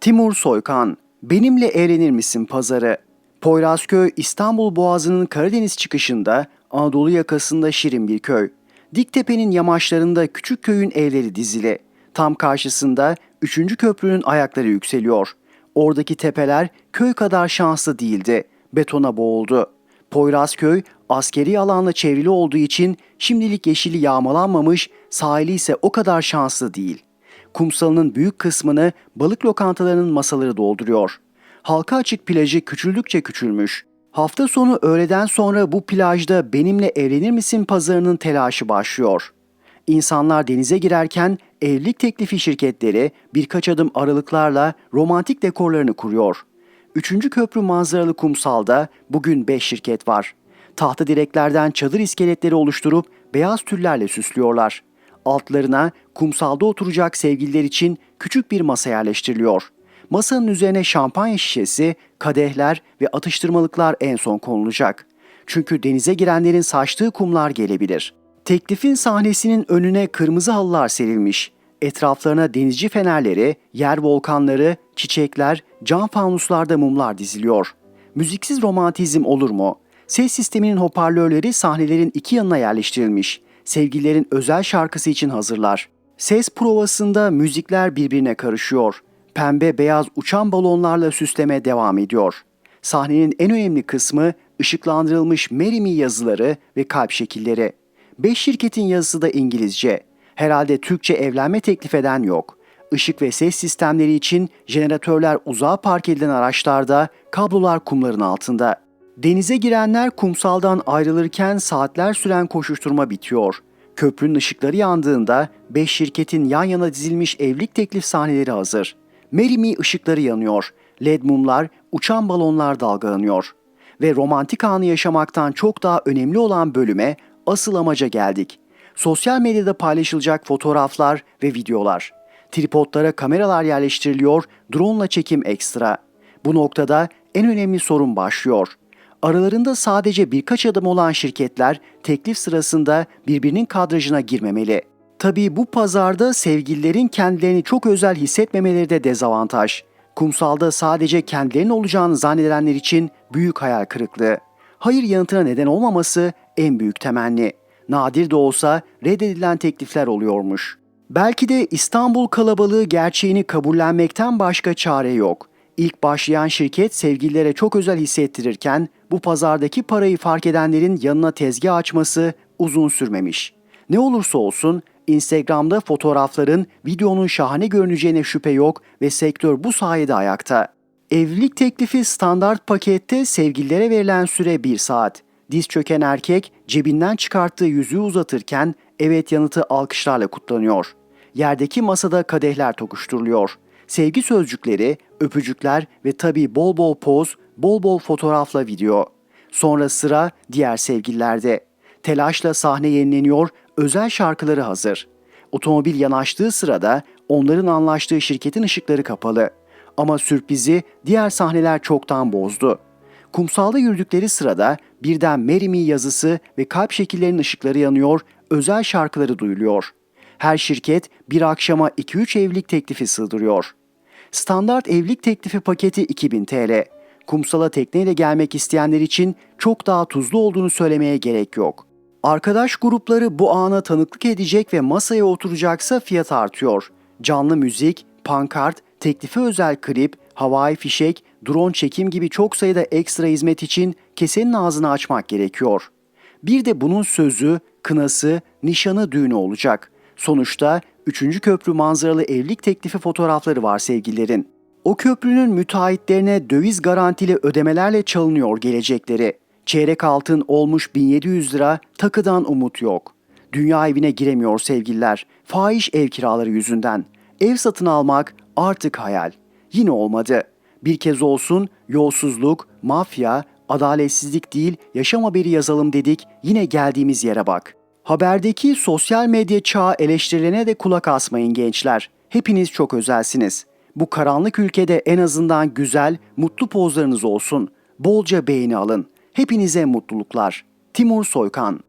Timur Soykan, benimle eğlenir misin pazarı? Poyrazköy, İstanbul Boğazı'nın Karadeniz çıkışında Anadolu yakasında şirin bir köy. Diktepe'nin yamaçlarında küçük köyün evleri dizili. Tam karşısında 3. köprünün ayakları yükseliyor. Oradaki tepeler köy kadar şanslı değildi. Betona boğuldu. Poyrazköy askeri alanla çevrili olduğu için şimdilik yeşili yağmalanmamış, sahili ise o kadar şanslı değil. Kumsalının büyük kısmını balık lokantalarının masaları dolduruyor. Halka açık plajı küçüldükçe küçülmüş. Hafta sonu öğleden sonra bu plajda benimle evlenir misin pazarının telaşı başlıyor. İnsanlar denize girerken evlilik teklifi şirketleri birkaç adım aralıklarla romantik dekorlarını kuruyor. Üçüncü köprü manzaralı kumsalda bugün 5 şirket var. Tahta direklerden çadır iskeletleri oluşturup beyaz tüllerle süslüyorlar. Altlarına kumsalda oturacak sevgililer için küçük bir masa yerleştiriliyor. Masanın üzerine şampanya şişesi, kadehler ve atıştırmalıklar en son konulacak. Çünkü denize girenlerin saçtığı kumlar gelebilir. Teklifin sahnesinin önüne kırmızı halılar serilmiş. Etraflarına denizci fenerleri, yer volkanları, çiçekler, cam fanuslarda mumlar diziliyor. Müziksiz romantizm olur mu? Ses sisteminin hoparlörleri sahnelerin iki yanına yerleştirilmiş. Sevgililerin özel şarkısı için hazırlar. Ses provasında müzikler birbirine karışıyor. Pembe beyaz uçan balonlarla süsleme devam ediyor. Sahnenin en önemli kısmı ışıklandırılmış Marry Me yazıları ve kalp şekilleri. Beş şirketin yazısı da İngilizce. Herhalde Türkçe evlenme teklif eden yok. Işık ve ses sistemleri için jeneratörler uzağa park edilen araçlarda, kablolar kumların altında. Denize girenler kumsaldan ayrılırken saatler süren koşuşturma bitiyor. Köprünün ışıkları yandığında 5 şirketin yan yana dizilmiş evlilik teklif sahneleri hazır. Marry Me ışıkları yanıyor. LED mumlar, uçan balonlar dalgalanıyor. Ve romantik anı yaşamaktan çok daha önemli olan bölüme asıl amaca geldik. Sosyal medyada paylaşılacak fotoğraflar ve videolar. Tripodlara kameralar yerleştiriliyor, drone'la çekim ekstra. Bu noktada en önemli sorun başlıyor. Aralarında sadece birkaç adım olan şirketler teklif sırasında birbirinin kadrajına girmemeli. Tabii bu pazarda sevgililerin kendilerini çok özel hissetmemeleri de dezavantaj. Kumsalda sadece kendilerinin olacağını zannedenler için büyük hayal kırıklığı. Hayır yanıtına neden olmaması en büyük temenni. Nadir de olsa reddedilen teklifler oluyormuş. Belki de İstanbul kalabalığı gerçeğini kabullenmekten başka çare yok. İlk başlayan şirket sevgililere çok özel hissettirirken bu pazardaki parayı fark edenlerin yanına tezgah açması uzun sürmemiş. Ne olursa olsun Instagram'da fotoğrafların, videonun şahane görüneceğine şüphe yok ve sektör bu sayede ayakta. Evlilik teklifi standart pakette sevgililere verilen süre 1 saat. Diz çöken erkek cebinden çıkarttığı yüzüğü uzatırken evet yanıtı alkışlarla kutlanıyor. Yerdeki masada kadehler tokuşturuluyor. Sevgi sözcükleri, öpücükler ve tabii bol bol poz, bol bol fotoğrafla video. Sonra sıra diğer sevgililerde. Telaşla sahne yenileniyor, özel şarkıları hazır. Otomobil yanaştığı sırada onların anlaştığı şirketin ışıkları kapalı. Ama sürprizi diğer sahneler çoktan bozdu. Kumsalda yürüdükleri sırada birden Marry Me yazısı ve kalp şekillerinin ışıkları yanıyor, özel şarkıları duyuluyor. Her şirket bir akşama 2-3 evlilik teklifi sığdırıyor. Standart evlilik teklifi paketi 2000 TL. Kumsala tekneyle gelmek isteyenler için çok daha tuzlu olduğunu söylemeye gerek yok. Arkadaş grupları bu ana tanıklık edecek ve masaya oturacaksa fiyat artıyor. Canlı müzik, pankart, teklife özel klip, havai fişek, drone çekim gibi çok sayıda ekstra hizmet için kesenin ağzını açmak gerekiyor. Bir de bunun sözü, kınası, nişanı, düğünü olacak. Sonuçta 3. köprü manzaralı evlilik teklifi fotoğrafları var sevgililerin. O köprünün müteahhitlerine döviz garantili ödemelerle çalınıyor gelecekleri. Çeyrek altın olmuş 1700 lira, takıdan umut yok. Dünya evine giremiyor sevgililer. Fahiş ev kiraları yüzünden. Ev satın almak artık hayal. Yine olmadı. Bir kez olsun yolsuzluk, mafya, adaletsizlik değil yaşam haberi yazalım dedik yine geldiğimiz yere bak. Haberdeki sosyal medya çağı eleştirilerine de kulak asmayın gençler. Hepiniz çok özelsiniz. Bu karanlık ülkede en azından güzel, mutlu pozlarınız olsun. Bolca beğeni alın. Hepinize mutluluklar. Timur Soykan